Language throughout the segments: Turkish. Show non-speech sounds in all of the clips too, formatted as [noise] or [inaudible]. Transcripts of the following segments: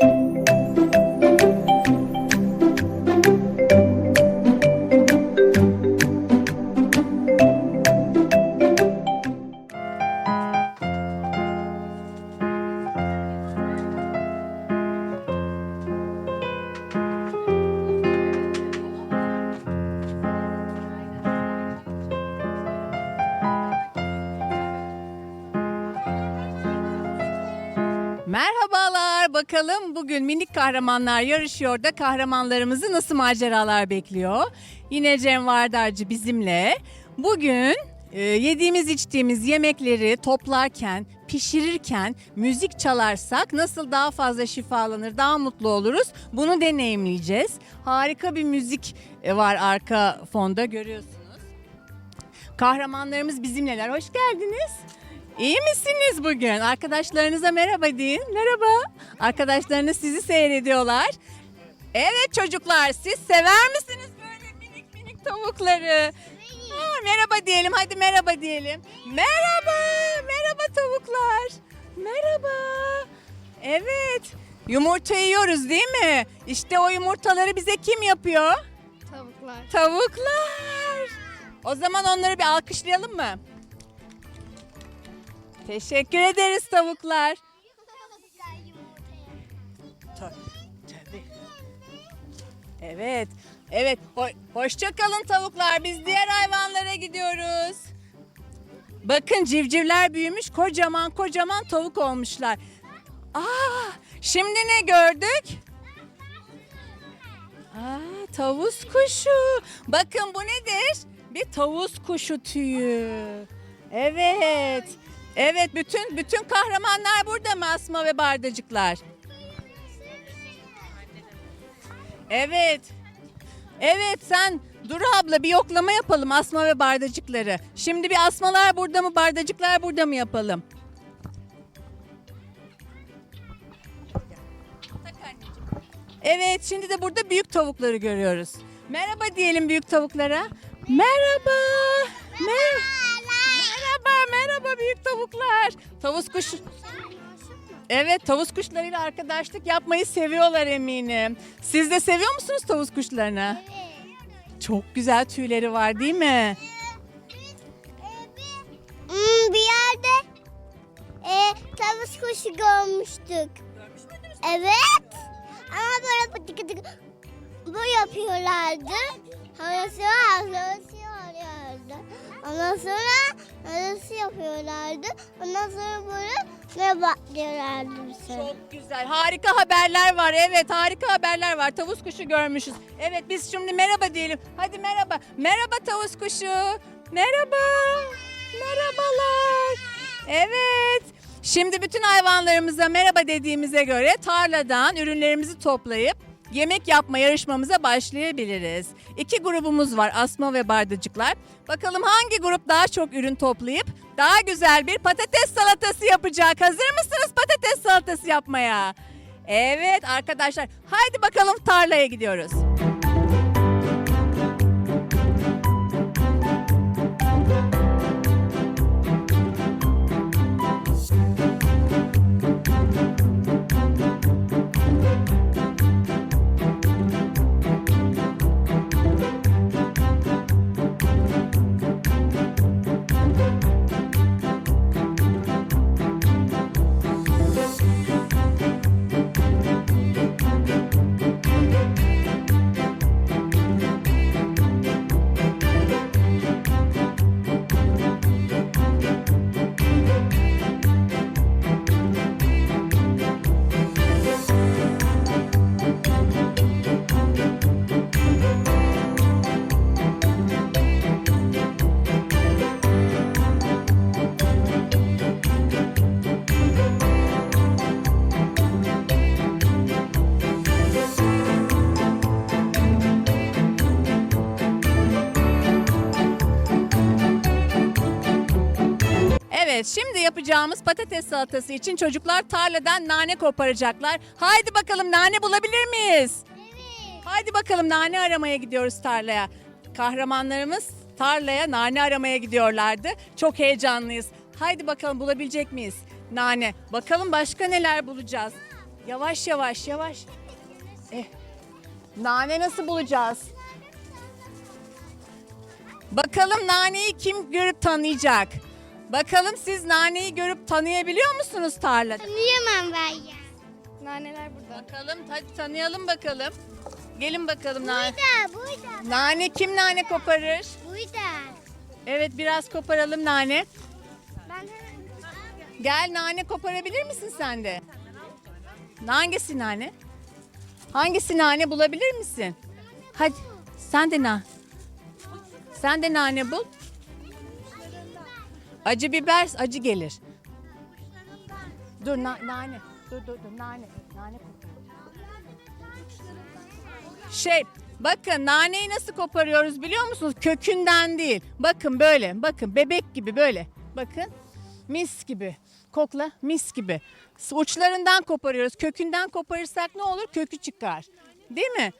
Merhabalar. Kahramanlar yarışıyor da kahramanlarımızı nasıl maceralar bekliyor? Yine Cem Vardarcı bizimle. Bugün e, yediğimiz içtiğimiz yemekleri toplarken, pişirirken müzik çalarsak nasıl daha fazla şifalanır, daha mutlu oluruz? Bunu deneyimleyeceğiz. Harika bir müzik e, var arka fonda görüyorsunuz. Kahramanlarımız bizimleler. Hoş geldiniz. İyi misiniz bugün? Arkadaşlarınıza merhaba deyin. Merhaba. Arkadaşlarınız sizi seyrediyorlar. Evet çocuklar siz sever misiniz böyle minik minik tavukları? Aa, merhaba diyelim. Hadi merhaba diyelim. Merhaba. Merhaba tavuklar. Merhaba. Evet. Yumurta yiyoruz değil mi? İşte o yumurtaları bize kim yapıyor? Tavuklar. Tavuklar. O zaman onları bir alkışlayalım mı? Teşekkür ederiz tavuklar. Ta- tabii. Evet. Evet. Ho- hoşça kalın tavuklar. Biz diğer hayvanlara gidiyoruz. Bakın civcivler büyümüş. Kocaman kocaman tavuk olmuşlar. Aa, şimdi ne gördük? Aa, tavus kuşu. Bakın bu nedir? Bir tavus kuşu tüyü. Evet. Evet bütün bütün kahramanlar burada mı Asma ve Bardacıklar? Evet. Evet sen Duru abla bir yoklama yapalım Asma ve Bardacıkları. Şimdi bir Asmalar burada mı Bardacıklar burada mı yapalım? Evet şimdi de burada büyük tavukları görüyoruz. Merhaba diyelim büyük tavuklara. Merhaba. Merhaba. Merhaba, merhaba büyük tavuklar. Tavus kuş. Evet, tavus kuşlarıyla arkadaşlık yapmayı seviyorlar eminim. Siz de seviyor musunuz tavus kuşlarını? Çok güzel tüyleri var değil mi? Hmm, bir yerde e, tavus kuşu görmüştük. Evet. Ama böyle pıtı pıtı bu yapıyorlardı. Ondan sonra ağzı oluyordu. Ondan sonra arası yapıyorlardı. Ondan sonra böyle ne bakıyorlardı bize. Çok güzel. Harika haberler var. Evet, harika haberler var. Tavus kuşu görmüşüz. Evet, biz şimdi merhaba diyelim. Hadi merhaba. Merhaba tavus kuşu. Merhaba. Merhabalar. Evet. Şimdi bütün hayvanlarımıza merhaba dediğimize göre tarladan ürünlerimizi toplayıp yemek yapma yarışmamıza başlayabiliriz. İki grubumuz var Asma ve Bardacıklar. Bakalım hangi grup daha çok ürün toplayıp daha güzel bir patates salatası yapacak. Hazır mısınız patates salatası yapmaya? Evet arkadaşlar haydi bakalım tarlaya gidiyoruz. Yapacağımız patates salatası için çocuklar tarladan nane koparacaklar. Haydi bakalım nane bulabilir miyiz? Haydi bakalım nane aramaya gidiyoruz tarlaya. Kahramanlarımız tarlaya nane aramaya gidiyorlardı. Çok heyecanlıyız. Haydi bakalım bulabilecek miyiz? Nane. Bakalım başka neler bulacağız? Yavaş yavaş yavaş. Eh. Nane nasıl bulacağız? Bakalım naneyi kim görüp tanıyacak? Bakalım siz naneyi görüp tanıyabiliyor musunuz tarlada? Tanıyamam ben ya. Naneler burada. Bakalım hadi tanıyalım bakalım. Gelin bakalım nane. Burada, burada, Nane kim nane koparır? burada. Evet biraz koparalım nane. Ben Gel nane koparabilir misin sen de? Hangisi nane? Hangisi nane bulabilir misin? Hadi sen de na. Sen de nane bul. Acı biber acı gelir. Dur na- nane. Dur dur dur nane. Nane. Şey bakın naneyi nasıl koparıyoruz biliyor musunuz? Kökünden değil. Bakın böyle bakın bebek gibi böyle. Bakın mis gibi. Kokla mis gibi. Uçlarından koparıyoruz. Kökünden koparırsak ne olur? Kökü çıkar. Değil mi?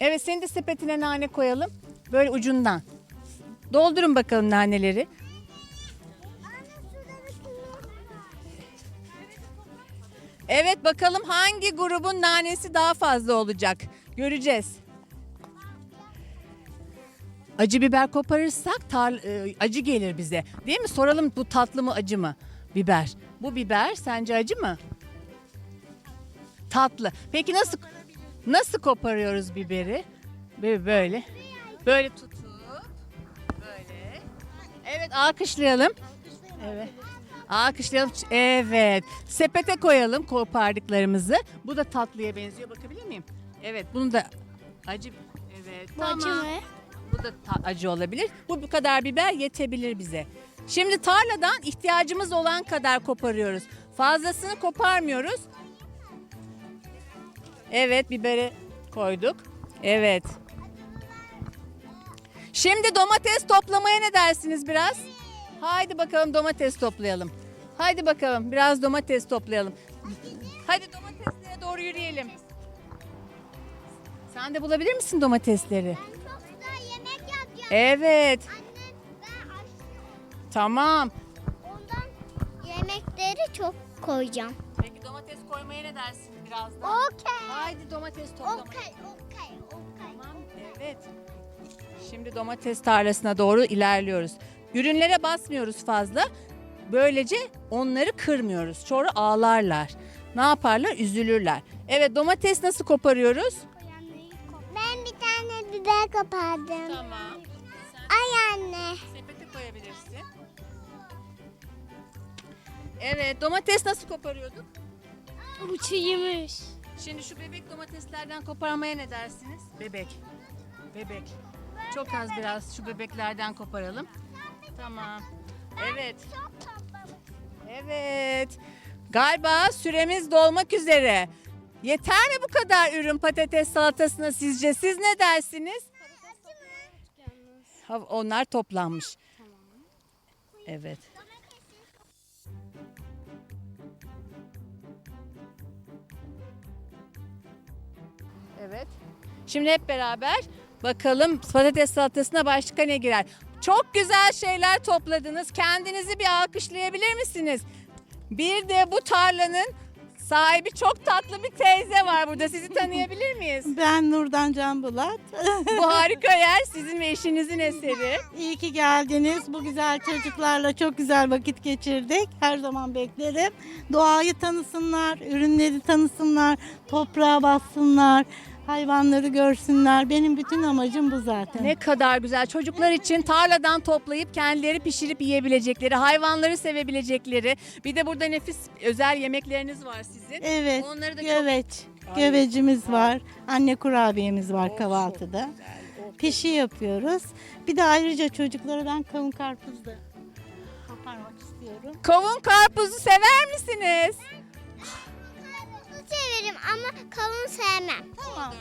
Evet senin de sepetine nane koyalım. Böyle ucundan. Doldurun bakalım naneleri. Evet bakalım hangi grubun nanesi daha fazla olacak. Göreceğiz. Acı biber koparırsak tar- e, acı gelir bize. Değil mi? Soralım bu tatlı mı acı mı? Biber. Bu biber sence acı mı? Tatlı. Peki nasıl nasıl koparıyoruz biberi? Böyle böyle. Böyle tutup böyle. Evet alkışlayalım. Evet. Alkışlayalım. Evet. Sepete koyalım kopardıklarımızı. Bu da tatlıya benziyor. Bakabilir miyim? Evet. Bunu da acı. Evet. Bu acı mı? Bu da acı olabilir. Bu bu kadar biber yetebilir bize. Şimdi tarladan ihtiyacımız olan kadar koparıyoruz. Fazlasını koparmıyoruz. Evet biberi koyduk. Evet. Şimdi domates toplamaya ne dersiniz biraz? Haydi bakalım domates toplayalım. Haydi bakalım biraz domates toplayalım. Hadi domateslere doğru yürüyelim. Sen de bulabilir misin domatesleri? çok güzel yemek yapacağım. Evet. Annem ben aşçıyım. Tamam. Ondan yemekleri çok koyacağım. Peki domates koymaya ne dersin birazdan? Okey. Haydi domates toplamaya. Okey, okey, okey. Tamam. Evet. Şimdi domates tarlasına doğru ilerliyoruz. Ürünlere basmıyoruz fazla. Böylece onları kırmıyoruz. Sonra ağlarlar. Ne yaparlar? Üzülürler. Evet domates nasıl koparıyoruz? Ben bir tane biber kopardım. Tamam. Ay anne. Sepete koyabilirsin. Evet domates nasıl koparıyorduk? Uçuymuş. Şimdi şu bebek domateslerden koparmaya ne dersiniz? Bebek. Bebek. Çok az biraz şu bebeklerden koparalım. Tamam. Evet. Çok. Evet. Galiba süremiz dolmak üzere. Yeter mi bu kadar ürün patates salatasına sizce? Siz ne dersiniz? Ha, Onlar toplanmış. Evet. Evet. Şimdi hep beraber bakalım patates salatasına başka ne girer? Çok güzel şeyler topladınız. Kendinizi bir alkışlayabilir misiniz? Bir de bu tarlanın sahibi çok tatlı bir teyze var burada. Sizi tanıyabilir miyiz? [laughs] Ben Nurdan Can Bulat. [laughs] Bu harika yer sizin ve eşinizin eseri. İyi ki geldiniz. Bu güzel çocuklarla çok güzel vakit geçirdik. Her zaman beklerim. Doğayı tanısınlar, ürünleri tanısınlılar, toprağa bassınlar, hayvanları görsünler. Benim bütün amacım bu zaten. Ne kadar güzel. Çocuklar için tarladan toplayıp kendileri pişirip yiyebilecekleri, hayvanları sevebilecekleri. Bir de burada nefis özel yemekleriniz var sizin. Evet, Onları da çok- göveç. Gövecimiz var, anne kurabiyemiz var kahvaltıda. Pişi yapıyoruz. Bir de ayrıca çocuklara ben kavun karpuz da koparmak istiyorum. Kavun karpuzu sever misiniz? Severim ama kavun sevmem. Tamam.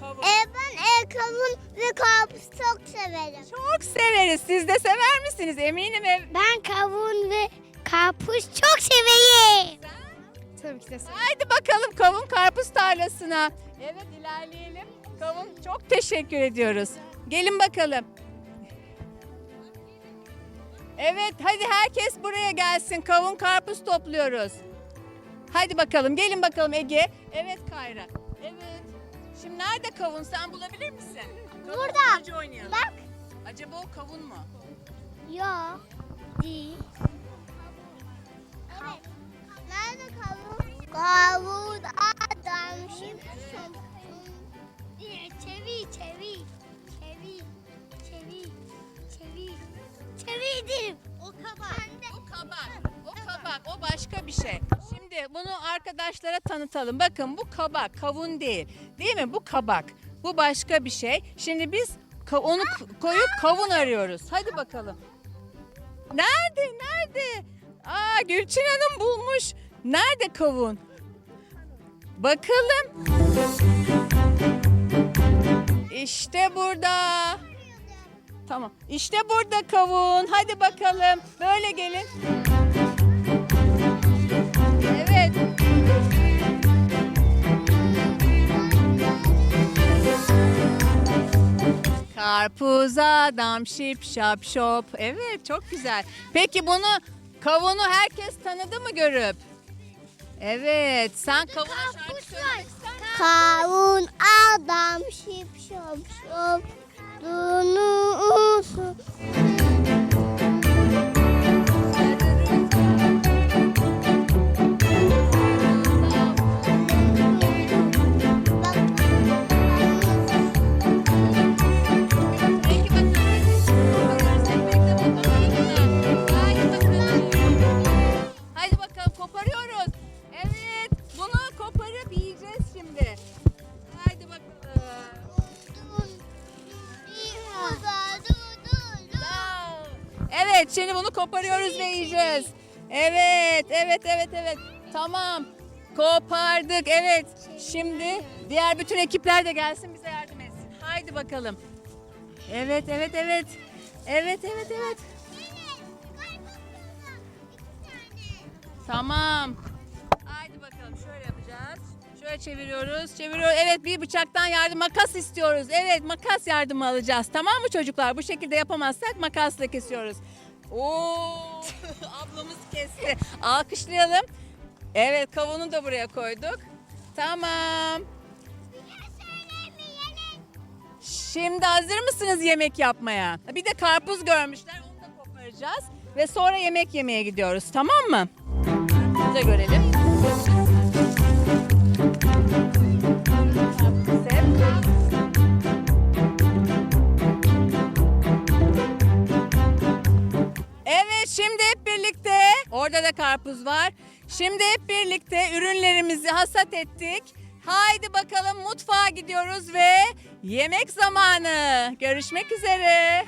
Kavun. Ee, ben e, kavun ve karpuz çok severim. Çok severiz. Siz de sever misiniz? Eminim ev. Ben kavun ve karpuz çok severim. Tabii ki de sev- Haydi bakalım kavun karpuz tarlasına. Evet ilerleyelim. Kavun çok teşekkür ediyoruz. Gelin bakalım. Evet hadi herkes buraya gelsin. Kavun karpuz topluyoruz. Hadi bakalım gelin bakalım Ege. Evet Kayra. Evet. Şimdi nerede kavun sen bulabilir misin? Kavun Burada. bulmaca oynayalım. Bak. Acaba o kavun mu? Yok. Değil. Evet. Nerede kavun? Kavun adam şimdi. Çevi, çevi. Çevi. Çevi. Çevi. Çevi dedim. O kabak. O kabak. O kabak. O başka bir şey. Şimdi bunu arkadaşlara tanıtalım. Bakın bu kabak. Kavun değil. Değil mi? Bu kabak. Bu başka bir şey. Şimdi biz onu koyup kavun arıyoruz. Hadi bakalım. Nerede? Nerede? Aa Gülçin Hanım bulmuş. Nerede kavun? Bakalım. İşte burada. Tamam. İşte burada kavun. Hadi bakalım. Böyle gelin. Karpuz adam şip şap şop. Evet çok güzel. Peki bunu kavunu herkes tanıdı mı görüp? Evet. Sen kavuna şarkı söylemek ister misin? Kavun adam şip şop şop. Dunusu. Peki Evet, evet, evet, evet. Tamam. Kopardık. Evet. Şimdi diğer bütün ekipler de gelsin bize yardım etsin. Haydi bakalım. Evet, evet, evet. Evet, evet, evet. Tamam. Haydi bakalım şöyle yapacağız. Şöyle çeviriyoruz. Çeviriyoruz. Evet bir bıçaktan yardım makas istiyoruz. Evet makas yardımı alacağız. Tamam mı çocuklar? Bu şekilde yapamazsak makasla kesiyoruz. Oo! [laughs] Ablamız kesti. Alkışlayalım. Evet kavunu da buraya koyduk. Tamam. Şimdi hazır mısınız yemek yapmaya? Bir de karpuz görmüşler. Onu da koparacağız. Ve sonra yemek yemeye gidiyoruz. Tamam mı? Karpuzu görelim. Orada da karpuz var. Şimdi hep birlikte ürünlerimizi hasat ettik. Haydi bakalım mutfağa gidiyoruz ve yemek zamanı. Görüşmek üzere.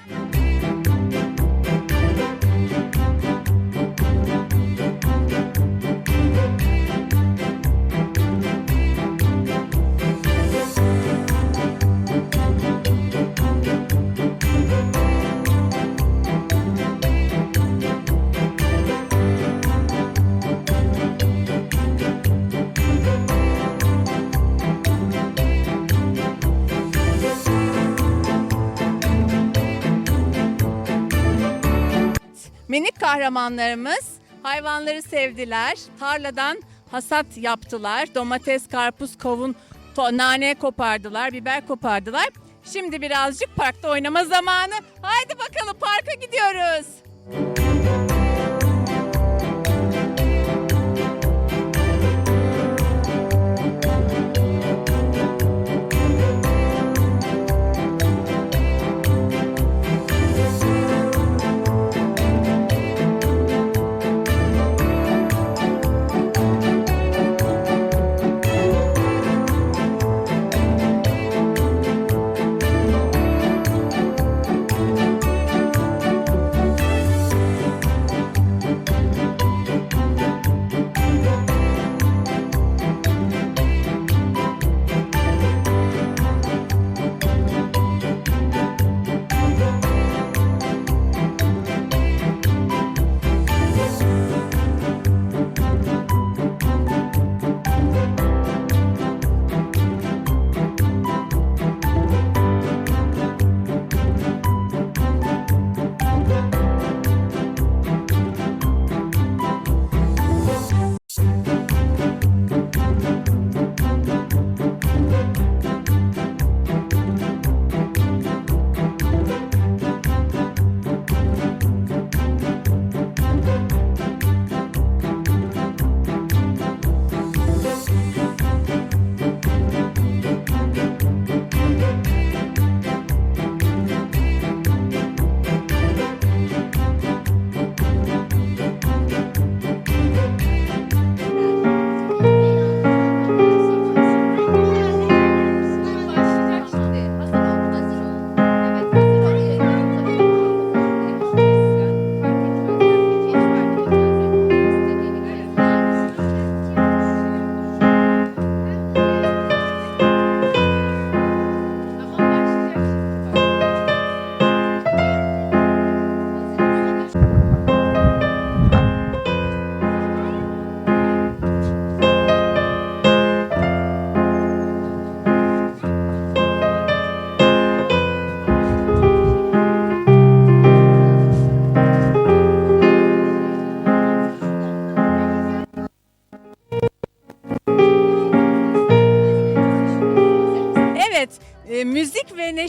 Kahramanlarımız hayvanları sevdiler. Tarladan hasat yaptılar. Domates, karpuz, kavun, to- nane kopardılar, biber kopardılar. Şimdi birazcık parkta oynama zamanı. Haydi bakalım parka gidiyoruz. Evet,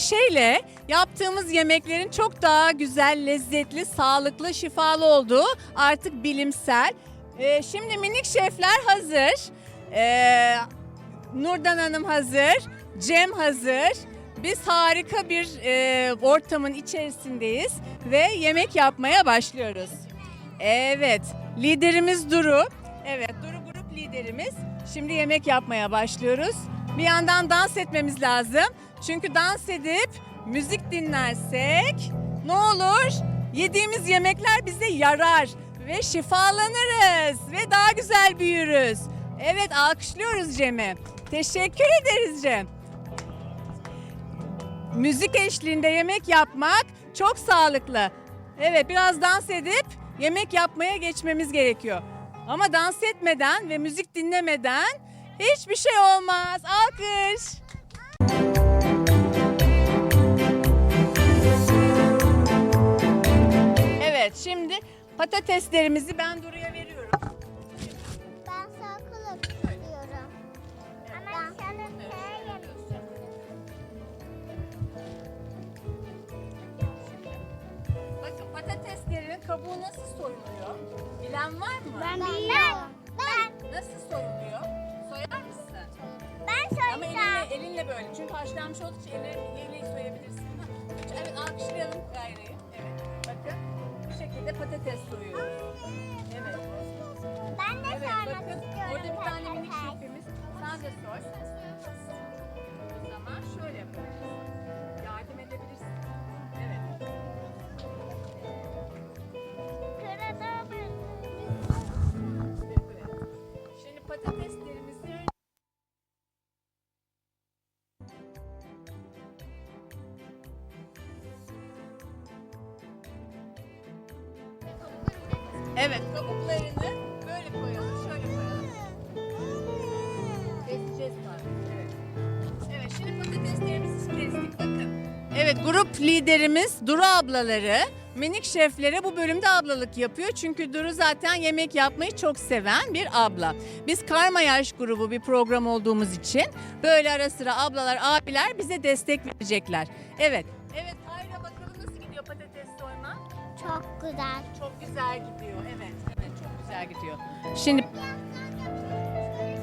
neşeyle yaptığımız yemeklerin çok daha güzel, lezzetli, sağlıklı, şifalı olduğu artık bilimsel. E, şimdi minik şefler hazır. E, Nurdan Hanım hazır, Cem hazır. Biz harika bir e, ortamın içerisindeyiz ve yemek yapmaya başlıyoruz. Evet, liderimiz Duru. Evet, Duru grup liderimiz. Şimdi yemek yapmaya başlıyoruz. Bir yandan dans etmemiz lazım. Çünkü dans edip müzik dinlersek ne olur? Yediğimiz yemekler bize yarar ve şifalanırız ve daha güzel büyürüz. Evet, alkışlıyoruz Cem'i. Teşekkür ederiz Cem. Müzik eşliğinde yemek yapmak çok sağlıklı. Evet biraz dans edip yemek yapmaya geçmemiz gerekiyor. Ama dans etmeden ve müzik dinlemeden hiçbir şey olmaz. Alkış. Evet şimdi patateslerimizi ben Duru'ya veriyorum. Ben salkılık istiyorum. Ama senin Bakın patateslerin kabuğu nasıl soyuluyor? Bilen var mı? Ben biliyorum. Ben, Nasıl soyuluyor? Soyar mısın? ben Ama elinle, elinle böyle. Çünkü haşlanmış olduğu için elle, elle soyabilirsin. Evet alkışlayalım gayreyi. Şekilde patates soyuyoruz. Evet. Ben de Evet sormak bakın istiyorum. orada bir tane minik şefimiz. Sen de soy. O zaman şöyle yapabiliriz. Evet, kabuklarını böyle koyalım, şöyle koyalım. Keseceğiz tabii. Evet. Evet, şimdi patateslerimizi kestik bakın. Evet, grup liderimiz Duru ablaları minik şeflere bu bölümde ablalık yapıyor. Çünkü Duru zaten yemek yapmayı çok seven bir abla. Biz Karma Yaş grubu bir program olduğumuz için böyle ara sıra ablalar, abiler bize destek verecekler. Evet. Çok güzel. Çok güzel gidiyor. Evet, evet çok güzel gidiyor. Şimdi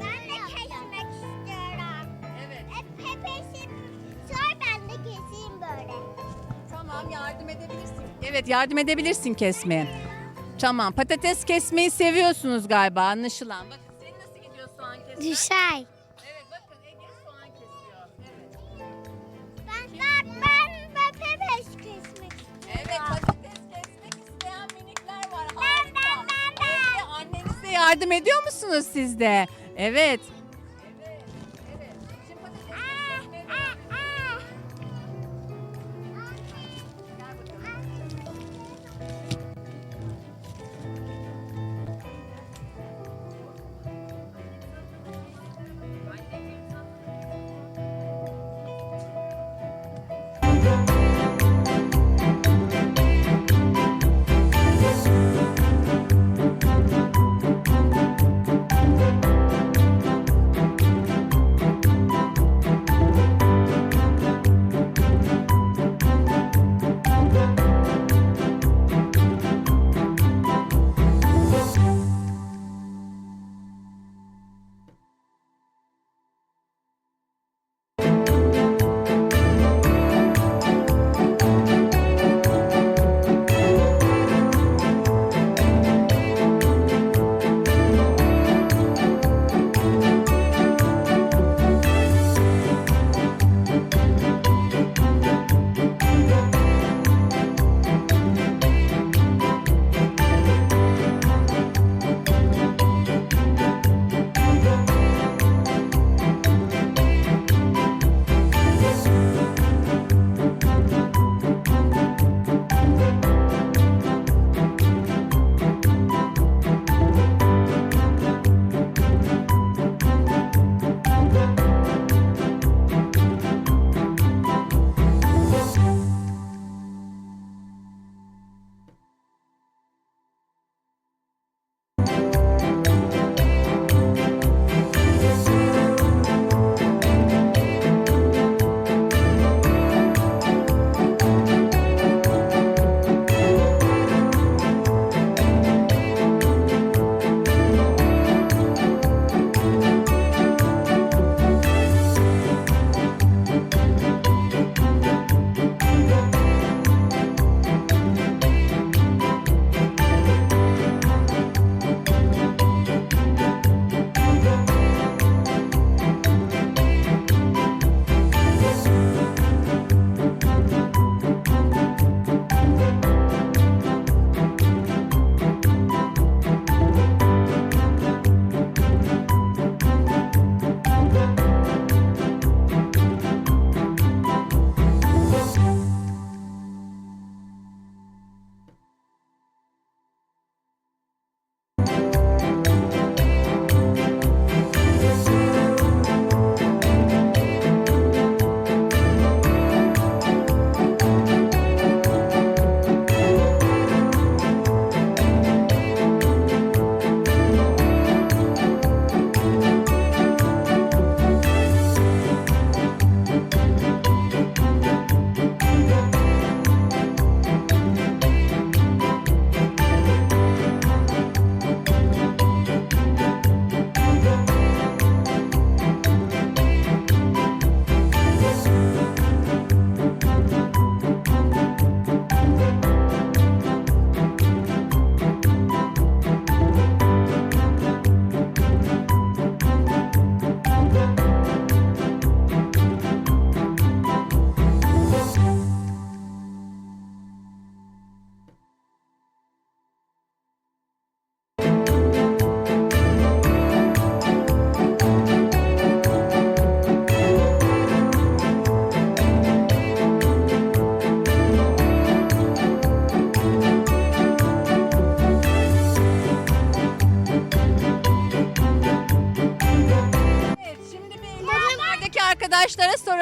Ben de kesmek istiyorum. evet E, Pepesi sor ben de keseyim böyle. tamam yardım edebilirsin. Evet yardım edebilirsin kesmeye. Tamam patates kesmeyi seviyorsunuz galiba anlaşılan. Bakın senin nasıl gidiyor soğan kesme? Güzel. Yardım ediyor musunuz siz de? Evet.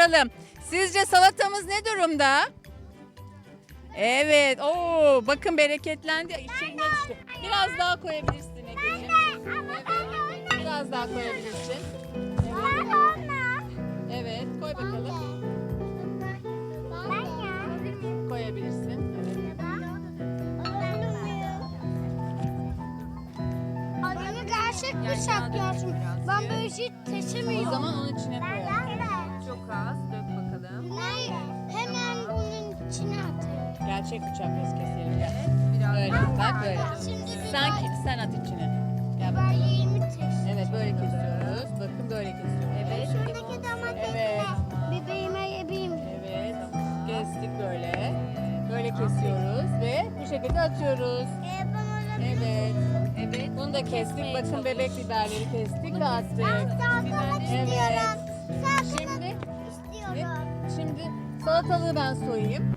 Soralım. Sizce salatamız ne durumda? Evet. Oo, bakın bereketlendi. İçine düştü. Biraz daha koyabilirsin Ege'ciğim. Evet. Biraz daha koyabilirsin. Evet. Koy bakalım. Koyabilirsin. Evet. Bana gerçek bıçak lazım. Ben böyle şey O taşımıyorum. zaman onun içine koyalım. Az. Dök bakalım. Bunları hemen bunun içine atayım. Gerçek bıçakla keselim. Gel. Böyle. Bak böyle. Şimdi Sen, sen at içine. Gel ben bakalım. 20 taşıyorum. Evet böyle kesiyoruz. Bakın böyle kesiyoruz. Evet. Şuradaki domatesi Evet. Bebeğime yediğim. Evet. Kestik böyle. Böyle kesiyoruz ve bu şekilde atıyoruz. Ee, ben orada Evet. Evet. Bunu da kestik. Bakın bebek biberleri kestik ve attık. salatalık Evet. istiyorum. Şimdi salatalığı ben soyayım.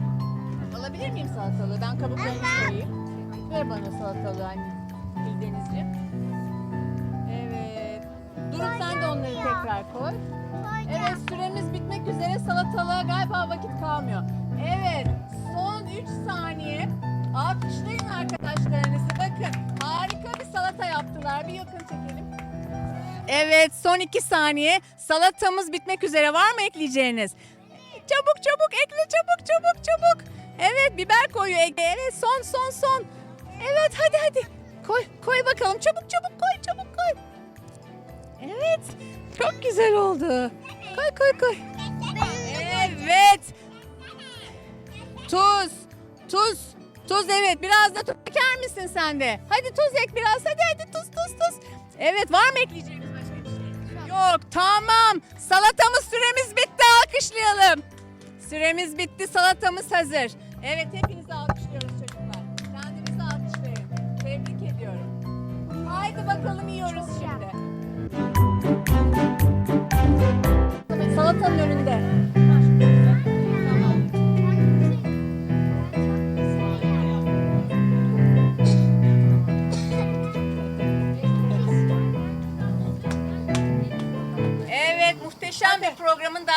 Alabilir miyim salatalığı? Ben kabuklarını soyayım. Ver bana salatalığı anne. Bildiğinizce. Evet. Durun sen de onları tekrar koy. Evet süremiz bitmek üzere salatalığa galiba vakit kalmıyor. Evet son 3 saniye. Alkışlayın arkadaşlarınızı. Bakın harika bir salata yaptılar. Bir yakın çekelim. Evet son 2 saniye. Salatamız bitmek üzere. Var mı ekleyeceğiniz? Çabuk çabuk ekle çabuk çabuk çabuk. Evet biber koyuyor Ege. Evet son son son. Evet hadi hadi. Koy koy bakalım çabuk çabuk koy çabuk koy. Evet çok güzel oldu. Koy koy koy. Evet. Tuz. Tuz. Tuz evet. Biraz da tuz eker misin sen de? Hadi tuz ek biraz. Hadi hadi tuz tuz tuz. Evet var mı şey? Yok tamam. Salatamız süremiz bitti. Alkışlayalım. Süremiz bitti. Salatamız hazır. Evet hepinizi alkışlıyoruz çocuklar. Kendinizi alkışlayın. Tebrik ediyorum. Haydi bakalım yiyoruz şimdi. Salatanın önünde.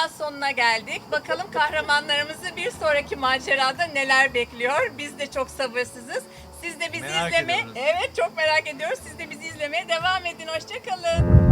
Sonuna geldik. Bakalım kahramanlarımızı bir sonraki macerada neler bekliyor. Biz de çok sabırsızız. Siz de bizi Merak ediyoruz. evet çok merak ediyoruz. Siz de bizi izlemeye devam edin. Hoşçakalın.